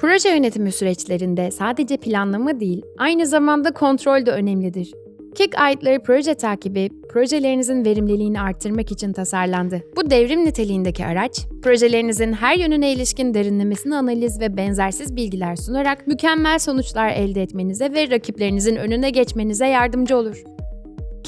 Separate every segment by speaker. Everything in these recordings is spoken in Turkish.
Speaker 1: Proje yönetimi süreçlerinde sadece planlama değil, aynı zamanda kontrol de önemlidir. Kick aitleri proje takibi, projelerinizin verimliliğini arttırmak için tasarlandı. Bu devrim niteliğindeki araç, projelerinizin her yönüne ilişkin derinlemesine analiz ve benzersiz bilgiler sunarak mükemmel sonuçlar elde etmenize ve rakiplerinizin önüne geçmenize yardımcı olur.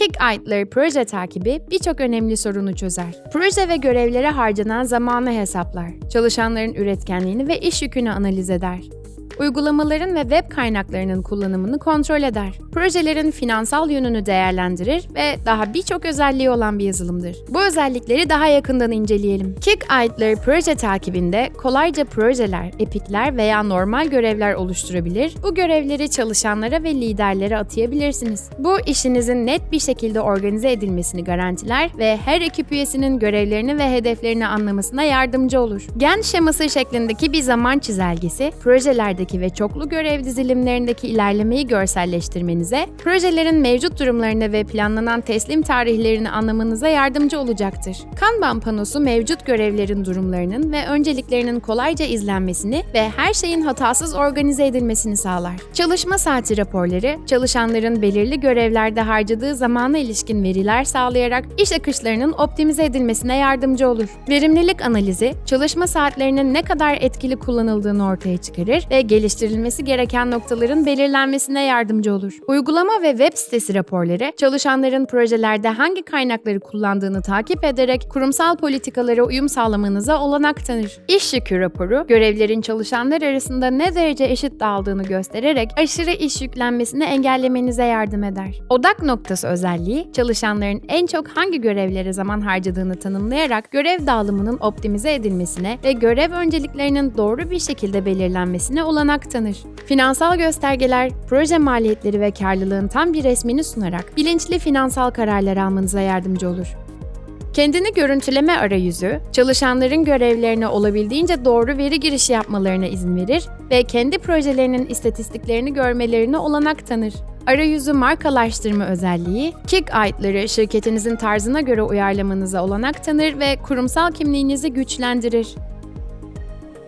Speaker 1: Kick Aitler proje takibi birçok önemli sorunu çözer. Proje ve görevlere harcanan zamanı hesaplar, çalışanların üretkenliğini ve iş yükünü analiz eder. Uygulamaların ve web kaynaklarının kullanımını kontrol eder. Projelerin finansal yönünü değerlendirir ve daha birçok özelliği olan bir yazılımdır. Bu özellikleri daha yakından inceleyelim. Kick Aitler proje takibinde kolayca projeler, epikler veya normal görevler oluşturabilir. Bu görevleri çalışanlara ve liderlere atayabilirsiniz. Bu işinizin net bir şekilde organize edilmesini garantiler ve her ekip üyesinin görevlerini ve hedeflerini anlamasına yardımcı olur. Gantt şeması şeklindeki bir zaman çizelgesi, projelerdeki ve çoklu görev dizilimlerindeki ilerlemeyi görselleştirmenize, projelerin mevcut durumlarını ve planlanan teslim tarihlerini anlamanıza yardımcı olacaktır. Kanban panosu mevcut görevlerin durumlarının ve önceliklerinin kolayca izlenmesini ve her şeyin hatasız organize edilmesini sağlar. Çalışma saati raporları, çalışanların belirli görevlerde harcadığı zamana ilişkin veriler sağlayarak iş akışlarının optimize edilmesine yardımcı olur. Verimlilik analizi, çalışma saatlerinin ne kadar etkili kullanıldığını ortaya çıkarır ve geliştirilmesi gereken noktaların belirlenmesine yardımcı olur. Uygulama ve web sitesi raporları, çalışanların projelerde hangi kaynakları kullandığını takip ederek kurumsal politikalara uyum sağlamanıza olanak tanır. İş yükü raporu, görevlerin çalışanlar arasında ne derece eşit dağıldığını göstererek aşırı iş yüklenmesini engellemenize yardım eder. Odak noktası özelliği, çalışanların en çok hangi görevlere zaman harcadığını tanımlayarak görev dağılımının optimize edilmesine ve görev önceliklerinin doğru bir şekilde belirlenmesine olanak tanır. Finansal göstergeler, proje maliyetleri ve karlılığın tam bir resmini sunarak bilinçli finansal kararlar almanıza yardımcı olur. Kendini görüntüleme arayüzü, çalışanların görevlerine olabildiğince doğru veri girişi yapmalarına izin verir ve kendi projelerinin istatistiklerini görmelerine olanak tanır. Arayüzü markalaştırma özelliği, kick aitları şirketinizin tarzına göre uyarlamanıza olanak tanır ve kurumsal kimliğinizi güçlendirir.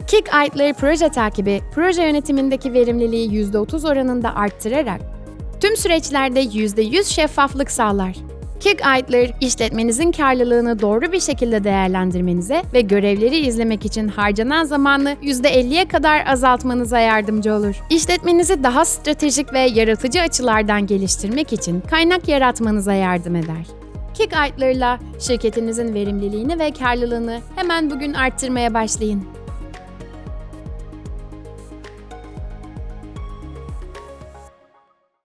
Speaker 1: Kick Aitler proje takibi, proje yönetimindeki verimliliği %30 oranında arttırarak tüm süreçlerde %100 şeffaflık sağlar. Kick Aitler, işletmenizin karlılığını doğru bir şekilde değerlendirmenize ve görevleri izlemek için harcanan zamanı %50'ye kadar azaltmanıza yardımcı olur. İşletmenizi daha stratejik ve yaratıcı açılardan geliştirmek için kaynak yaratmanıza yardım eder. Kick Aitler'la şirketinizin verimliliğini ve karlılığını hemen bugün arttırmaya başlayın.